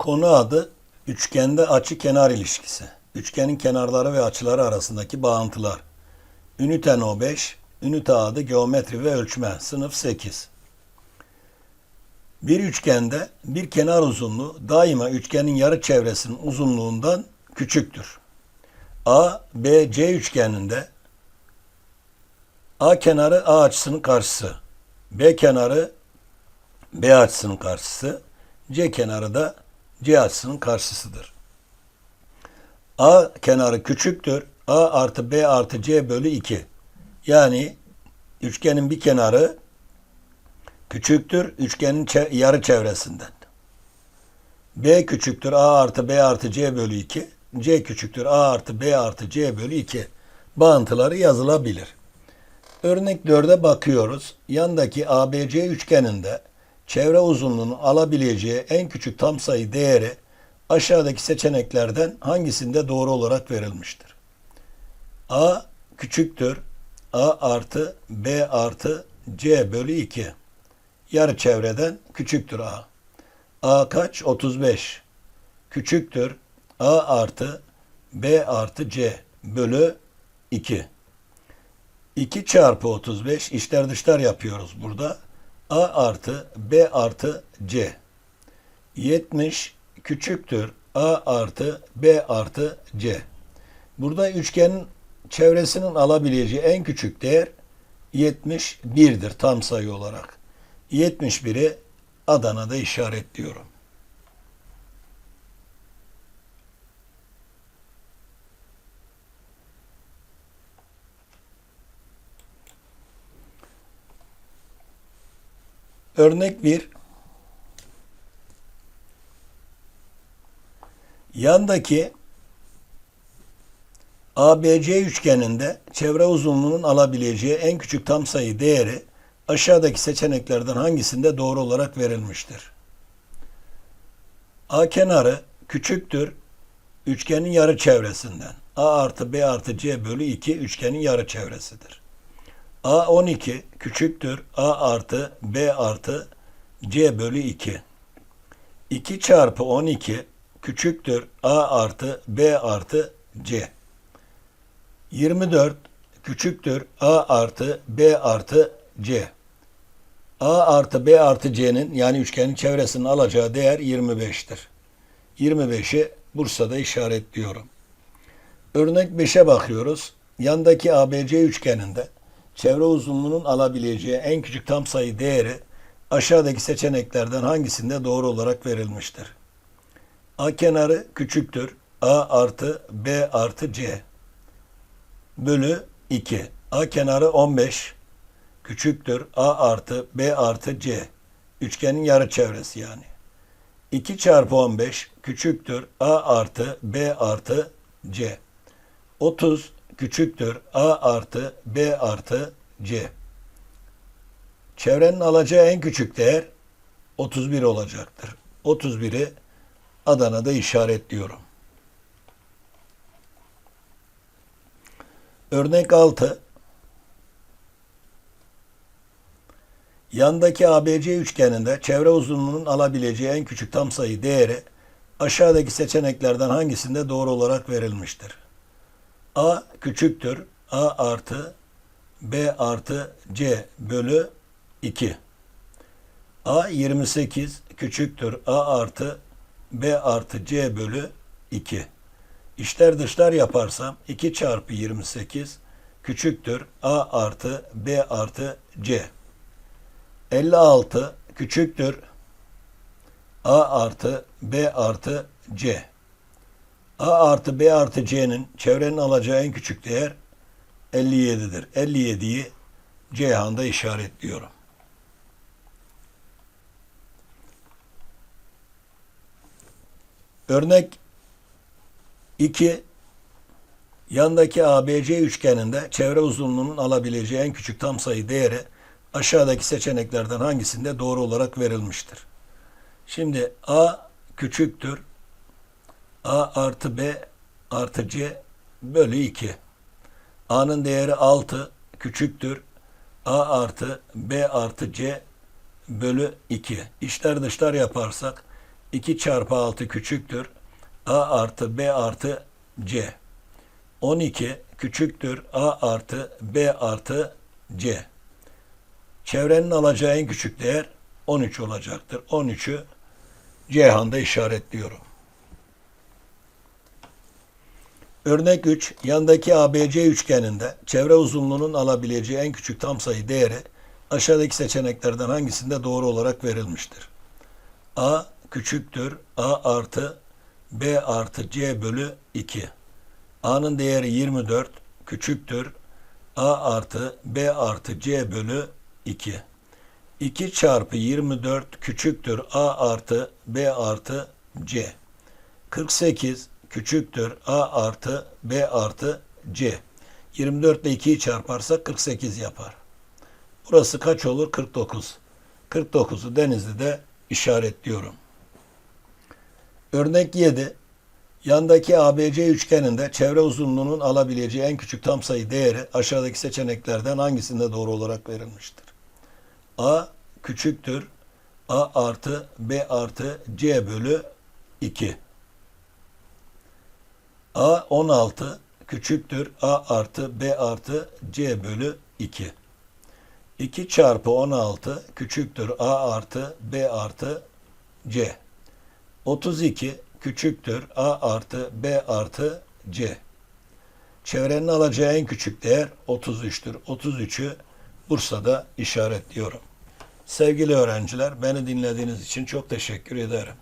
Konu adı üçgende açı kenar ilişkisi. Üçgenin kenarları ve açıları arasındaki bağıntılar. Ünite No 5, ünite adı geometri ve ölçme, sınıf 8. Bir üçgende bir kenar uzunluğu daima üçgenin yarı çevresinin uzunluğundan küçüktür. A, B, C üçgeninde A kenarı A açısının karşısı, B kenarı B açısının karşısı, C kenarı da C açısının karşısıdır. A kenarı küçüktür. A artı B artı C bölü 2. Yani üçgenin bir kenarı küçüktür üçgenin yarı çevresinden. B küçüktür A artı B artı C bölü 2. C küçüktür A artı B artı C bölü 2. Bağıntıları yazılabilir. Örnek 4'e bakıyoruz. Yandaki ABC üçgeninde çevre uzunluğunu alabileceği en küçük tam sayı değeri aşağıdaki seçeneklerden hangisinde doğru olarak verilmiştir? A küçüktür A artı B artı C bölü 2. Yarı çevreden küçüktür A. A kaç? 35. Küçüktür A artı B artı C bölü 2. 2 çarpı 35 işler dışlar yapıyoruz burada. A artı B artı C. 70 küçüktür A artı B artı C. Burada üçgenin çevresinin alabileceği en küçük değer 71'dir tam sayı olarak. 71'i Adana'da işaretliyorum. Örnek 1. Yandaki ABC üçgeninde çevre uzunluğunun alabileceği en küçük tam sayı değeri aşağıdaki seçeneklerden hangisinde doğru olarak verilmiştir? A kenarı küçüktür üçgenin yarı çevresinden. A artı B artı C bölü 2 üçgenin yarı çevresidir. A 12 küçüktür A artı B artı C bölü 2. 2 çarpı 12 küçüktür A artı B artı C. 24 küçüktür A artı B artı C. A artı B artı C'nin yani üçgenin çevresinin alacağı değer 25'tir. 25'i Bursa'da işaretliyorum. Örnek 5'e bakıyoruz. Yandaki ABC üçgeninde çevre uzunluğunun alabileceği en küçük tam sayı değeri aşağıdaki seçeneklerden hangisinde doğru olarak verilmiştir? A kenarı küçüktür A artı B artı C bölü 2. A kenarı 15 küçüktür A artı B artı C. Üçgenin yarı çevresi yani. 2 çarpı 15 küçüktür A artı B artı C. 30 küçüktür A artı B artı C. Çevrenin alacağı en küçük değer 31 olacaktır. 31'i Adana'da işaretliyorum. Örnek 6. Yandaki ABC üçgeninde çevre uzunluğunun alabileceği en küçük tam sayı değeri aşağıdaki seçeneklerden hangisinde doğru olarak verilmiştir? A küçüktür A artı B artı C bölü 2. A 28 küçüktür A artı B artı C bölü 2. İşler dışlar yaparsam 2 çarpı 28 küçüktür A artı B artı C. 56 küçüktür A artı B artı C. A artı B artı C'nin çevrenin alacağı en küçük değer 57'dir. 57'yi Ceyhan'da işaretliyorum. Örnek 2. Yandaki ABC üçgeninde çevre uzunluğunun alabileceği en küçük tam sayı değeri aşağıdaki seçeneklerden hangisinde doğru olarak verilmiştir? Şimdi A küçüktür A artı B artı C bölü 2. A'nın değeri 6 küçüktür A artı B artı C bölü 2. İşler dışlar yaparsak 2 çarpı 6 küçüktür. A artı B artı C. 12 küçüktür. A artı B artı C. Çevrenin alacağı en küçük değer 13 olacaktır. 13'ü Ceyhan'da işaretliyorum. Örnek 3. Yandaki ABC üçgeninde çevre uzunluğunun alabileceği en küçük tam sayı değeri aşağıdaki seçeneklerden hangisinde doğru olarak verilmiştir? A küçüktür A artı B artı C bölü 2. A'nın değeri 24 küçüktür A artı B artı C bölü 2. 2 çarpı 24 küçüktür A artı B artı C. 48 küçüktür A artı B artı C. 24 ile 2'yi çarparsak 48 yapar. Burası kaç olur? 49. 49'u Denizli'de işaretliyorum. Örnek 7. Yandaki ABC üçgeninde çevre uzunluğunun alabileceği en küçük tam sayı değeri aşağıdaki seçeneklerden hangisinde doğru olarak verilmiştir? A küçüktür A artı B artı C bölü 2. A 16 küçüktür A artı B artı C bölü 2. 2 çarpı 16 küçüktür A artı B artı C. 32 küçüktür A artı B artı C. Çevrenin alacağı en küçük değer 33'tür. 33'ü Bursa'da işaretliyorum. Sevgili öğrenciler, beni dinlediğiniz için çok teşekkür ederim.